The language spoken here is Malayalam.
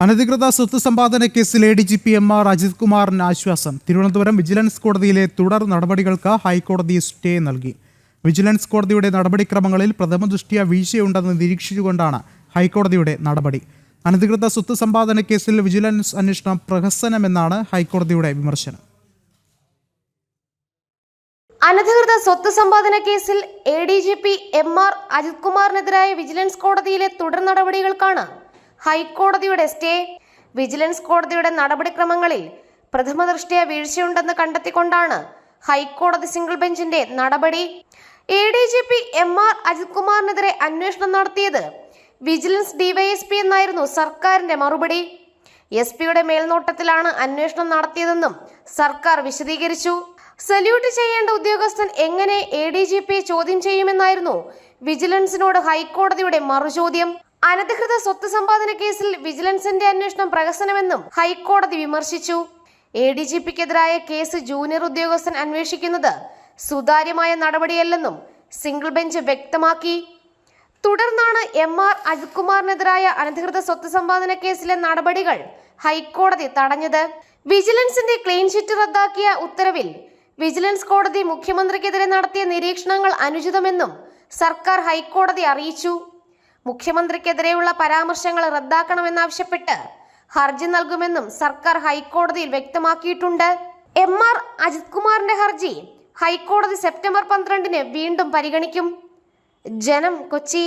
അനധികൃത സ്വത്ത് സമ്പാദന കേസിൽ A D G P M R Ajith കുമാറിന് ആശ്വാസം. തിരുവനന്തപുരം വിജിലൻസ് കോടതിയിലെ തുടർ നടപടികൾക്ക് ഹൈക്കോടതി സ്റ്റേ നൽകി. വിജിലൻസ് കോടതിയുടെ നടപടിക്രമങ്ങളിൽ പ്രഥമ ദൃഷ്ടിയ വീഴ്ചയുണ്ടെന്ന് നിരീക്ഷിച്ചുകൊണ്ടാണ് ഹൈക്കോടതിയുടെ നടപടി. അനധികൃത സ്വത്ത് സമ്പാദന കേസിൽ വിജിലൻസ് അന്വേഷണം പ്രഹസനമെന്നാണ് ഹൈക്കോടതിയുടെ വിമർശനം. അനധികൃത സ്വത്ത് സമ്പാദന കേസിൽ A D G P M R Ajith കുമാറിനെതിരായ vigilance കോടതിയിലെ തുടർ നടപടികൾക്കാണ് ഹൈക്കോടതിയുടെ സ്റ്റേ. വിജിലൻസ് കോടതിയുടെ നടപടിക്രമങ്ങളിൽ പ്രഥമ ദൃഷ്ടിയ വീഴ്ചയുണ്ടെന്ന് കണ്ടെത്തിക്കൊണ്ടാണ് ഹൈക്കോടതി സിംഗിൾ ബെഞ്ചിന്റെ നടപടി. A D G P M R Ajith കുമാറിനെതിരെ അന്വേഷണം നടത്തിയത് വിജിലൻസ് ഡിവൈഎസ്പി എന്നായിരുന്നു സർക്കാരിന്റെ മറുപടി. എസ് പിയുടെ മേൽനോട്ടത്തിലാണ് അന്വേഷണം നടത്തിയതെന്നും സർക്കാർ വിശദീകരിച്ചു. സല്യൂട്ട് ചെയ്യേണ്ട ഉദ്യോഗസ്ഥൻ എങ്ങനെ എ ഡി ജി പിയെ ചോദ്യം ചെയ്യുമെന്നായിരുന്നു വിജിലൻസിനോട് ഹൈക്കോടതിയുടെ മറുചോദ്യം. അനധികൃത സ്വത്ത് സമ്പാദന കേസിൽ വിജിലൻസിന്റെ അന്വേഷണം പ്രഹസനമെന്നും ഹൈക്കോടതി വിമർശിച്ചു. എ ഡി ജി പിക്കെതിരായ കേസ് ജൂനിയർ ഉദ്യോഗസ്ഥൻ അന്വേഷിക്കുന്നത് സുതാര്യമായ നടപടിയല്ലെന്നും സിംഗിൾ ബെഞ്ച് വ്യക്തമാക്കി. തുടർന്നാണ് എം ആർ അജിത്കുമാറിനെതിരായ അനധികൃത സ്വത്ത് സമ്പാദന കേസിലെ നടപടികൾ ഹൈക്കോടതി തടഞ്ഞത്. വിജിലൻസിന്റെ ക്ലീൻ ഷീറ്റ് റദ്ദാക്കിയ ഉത്തരവിൽ വിജിലൻസ് കോടതി മുഖ്യമന്ത്രിക്കെതിരെ നടത്തിയ നിരീക്ഷണങ്ങൾ അനുചിതമെന്നും സർക്കാർ ഹൈക്കോടതി അറിയിച്ചു. മുഖ്യമന്ത്രിക്കെതിരെയുള്ള പരാമർശങ്ങൾ റദ്ദാക്കണമെന്നാവശ്യപ്പെട്ട് ഹർജി നൽകുമെന്നും സർക്കാർ ഹൈക്കോടതിയിൽ വ്യക്തമാക്കിയിട്ടുണ്ട്. എം ആർ അജിത് കുമാറിന്റെ ഹർജി ഹൈക്കോടതി സെപ്റ്റംബർ പന്ത്രണ്ടിന് വീണ്ടും പരിഗണിക്കും. ജനം കൊച്ചി.